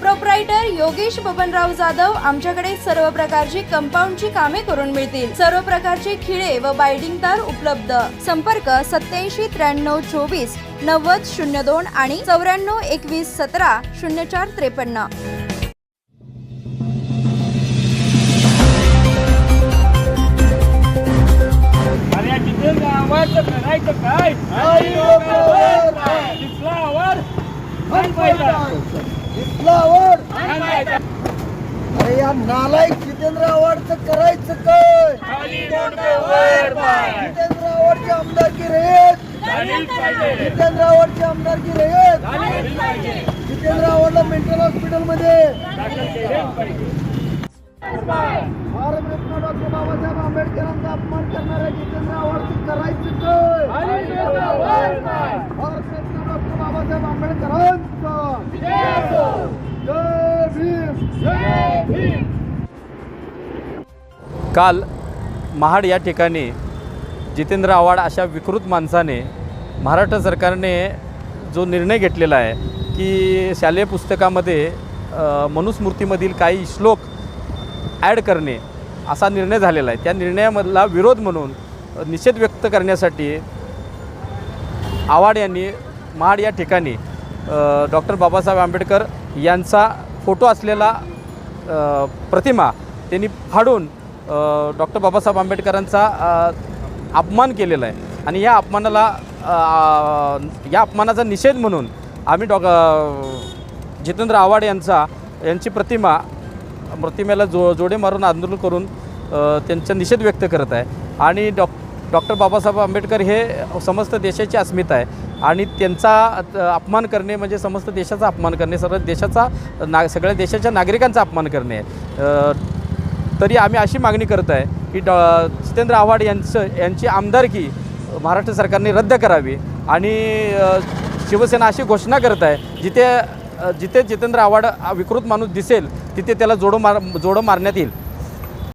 Proprietor Yogesh Babanrao Jadhav आमच्याकडे सर्व प्रकारची कंपाऊंडची कामे करून मिळतील. सर्व प्रकारचे खिळे व बायडिंग तार उपलब्ध. संपर्क सत्याऐंशी त्र्याण्णव चोवीस नव्वद शून्य दोन आणि चौऱ्याण्णव एकवीस सतरा शून्य चार त्रेपन्न. काय? थांबायचा. अरे या नालायक जितेंद्र आव्हाडचं करायचं काय. जितेंद्र आव्हाडची आमदारकी पाहिजे. जितेंद्र आव्हाडची आमदारकी पाहिजे. जितेंद्र आव्हाडला मेंटल हॉस्पिटलमध्ये. भारतरत्न डॉक्टर बाबासाहेब आंबेडकरांचा अपमान करणाऱ्या जितेंद्र आव्हाडचं करायचं काय काल महाड या ठिकाणी जितेंद्र आव्हाड अशा विकृत माणसाने महाराष्ट्र सरकारने जो निर्णय घेतलेला आहे की शालेय पुस्तकामध्ये मनुस्मृतीमधील काही श्लोक ॲड करणे असा निर्णय झालेला आहे. त्या निर्णयामधला विरोध म्हणून निषेध व्यक्त करण्यासाठी आव्हाड यांनी महाड या ठिकाणी डॉक्टर बाबासाहेब आंबेडकर यांचा फोटो असलेला प्रतिमा त्यांनी फाडून डॉक्टर बाबासाहेब आंबेडकरांचा अपमान केलेला आहे. आणि या अपमानाला या अपमानाचा निषेध म्हणून आम्ही डॉ जितेंद्र आव्हाड यांचा यांची प्रतिमा प्रतिमेला जो जोडे मारून आंदोलन करून त्यांचा निषेध व्यक्त करत आहे. आणि डॉ डॉक्टर बाबासाहेब आंबेडकर हे समस्त देशाची अस्मिता आहे. आणि त्यांचा अपमान करणे म्हणजे समस्त देशाचा अपमान करणे सर्व देशाचा ना सगळ्या देशाच्या नागरिकांचा अपमान करणे आहे. तरी आम्ही अशी मागणी करत आहे की डॉ जितेंद्र आव्हाड यांचं यांची आमदारकी महाराष्ट्र सरकारने रद्द करावी आणि शिवसेना अशी घोषणा करत आहे जिथे जिथे जितेंद्र आव्हाड विकृत माणूस दिसेल तिथे त्याला जोडो मार जोडं मारण्यात येईल.